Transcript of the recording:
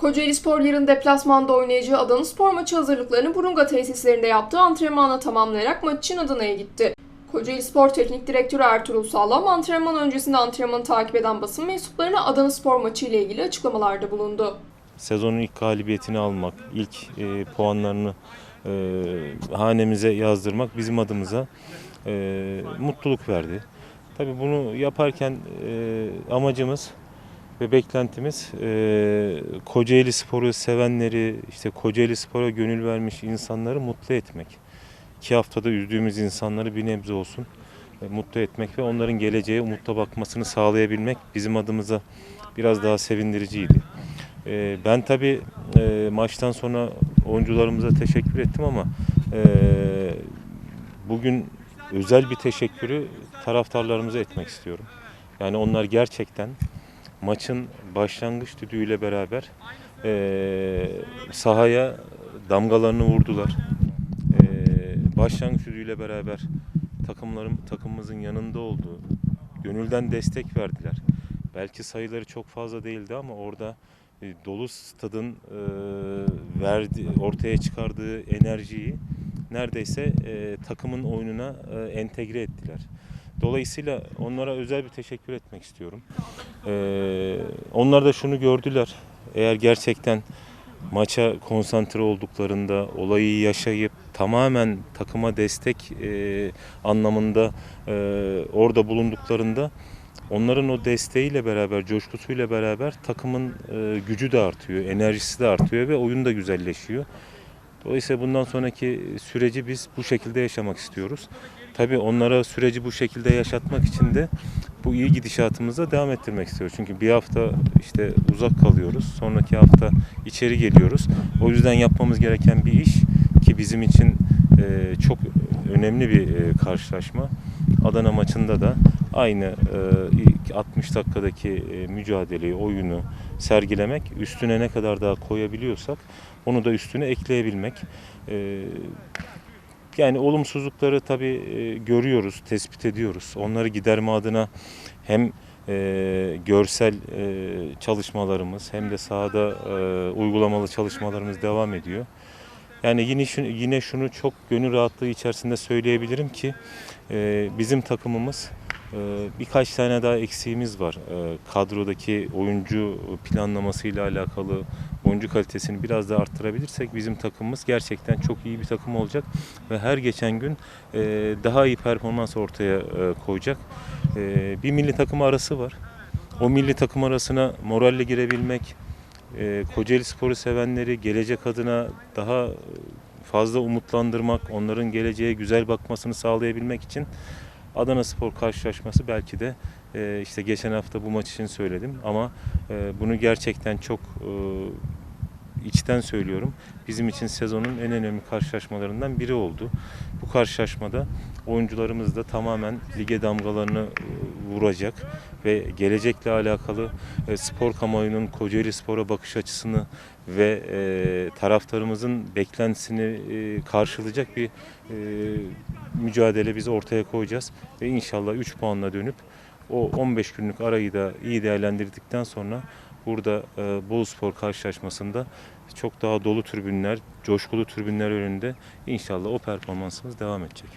Kocaeli Spor deplasmanda oynayacağı Adana Spor maçı hazırlıklarını Burunga tesislerinde yaptığı antrenmanla tamamlayarak maç için Adana'ya gitti. Kocaeli Spor Teknik Direktörü Ertuğrul Sağlam antrenman öncesinde antrenmanı takip eden basın mensuplarına Adana Spor maçı ile ilgili açıklamalarda bulundu. sezonun ilk galibiyetini almak, ilk e, puanlarını e, hanemize yazdırmak bizim adımıza e, mutluluk verdi. Tabii bunu yaparken e, amacımız ve beklentimiz e, Kocaeli Spor'u sevenleri, işte Kocaeli Spor'a gönül vermiş insanları mutlu etmek. İki haftada üzdüğümüz insanları bir nebze olsun e, mutlu etmek ve onların geleceğe umutla bakmasını sağlayabilmek bizim adımıza biraz daha sevindiriciydi. Ee, Ben tabii e, maçtan sonra oyuncularımıza teşekkür ettim ama e, bugün özel bir teşekkürü taraftarlarımıza etmek istiyorum. Yani onlar gerçekten maçın başlangıç düdüğüyle beraber e, sahaya damgalarını vurdular. E, başlangıç düdüğüyle beraber takımlarım takımımızın yanında olduğu, gönülden destek verdiler. Belki sayıları çok fazla değildi ama orada e, dolu stadın e, verdi ortaya çıkardığı enerjiyi neredeyse e, takımın oyununa e, entegre ettiler. Dolayısıyla onlara özel bir teşekkür etmek istiyorum. E, onlar da şunu gördüler. Eğer gerçekten maça konsantre olduklarında, olayı yaşayıp tamamen takıma destek e, anlamında e, orada bulunduklarında onların o desteğiyle beraber, coşkusuyla beraber takımın e, gücü de artıyor, enerjisi de artıyor ve oyun da güzelleşiyor. Dolayısıyla bundan sonraki süreci biz bu şekilde yaşamak istiyoruz. Tabii onlara süreci bu şekilde yaşatmak için de bu iyi gidişatımıza devam ettirmek istiyoruz. Çünkü bir hafta işte uzak kalıyoruz. Sonraki hafta içeri geliyoruz. O yüzden yapmamız gereken bir iş ki bizim için e, çok önemli bir e, karşılaşma. Adana maçında da aynı e, ilk 60 dakikadaki e, mücadeleyi, oyunu sergilemek, üstüne ne kadar daha koyabiliyorsak onu da üstüne ekleyebilmek. E, yani olumsuzlukları tabii e, görüyoruz, tespit ediyoruz. Onları giderme adına hem e, görsel e, çalışmalarımız hem de sahada e, uygulamalı çalışmalarımız devam ediyor. Yani yine şunu, yine şunu çok gönül rahatlığı içerisinde söyleyebilirim ki e, bizim takımımız birkaç tane daha eksiğimiz var. E, kadrodaki oyuncu planlamasıyla alakalı oyuncu kalitesini biraz daha arttırabilirsek bizim takımımız gerçekten çok iyi bir takım olacak ve her geçen gün e, daha iyi performans ortaya e, koyacak. E, bir milli takım arası var. O milli takım arasına moralle girebilmek, Kocaeli Spor'u sevenleri gelecek adına daha fazla umutlandırmak, onların geleceğe güzel bakmasını sağlayabilmek için Adana Spor karşılaşması belki de e, işte geçen hafta bu maç için söyledim ama e, bunu gerçekten çok e, içten söylüyorum. Bizim için sezonun en önemli karşılaşmalarından biri oldu. Bu karşılaşmada oyuncularımız da tamamen lige damgalarını e, vuracak ve gelecekle alakalı e, spor kamuoyunun Kocaeli Spor'a bakış açısını ve e, taraftarımızın beklentisini e, karşılayacak bir e, mücadele biz ortaya koyacağız ve inşallah 3 puanla dönüp o 15 günlük arayı da iyi değerlendirdikten sonra burada e, Boluspor karşılaşmasında çok daha dolu tribünler, coşkulu tribünler önünde inşallah o performansımız devam edecek.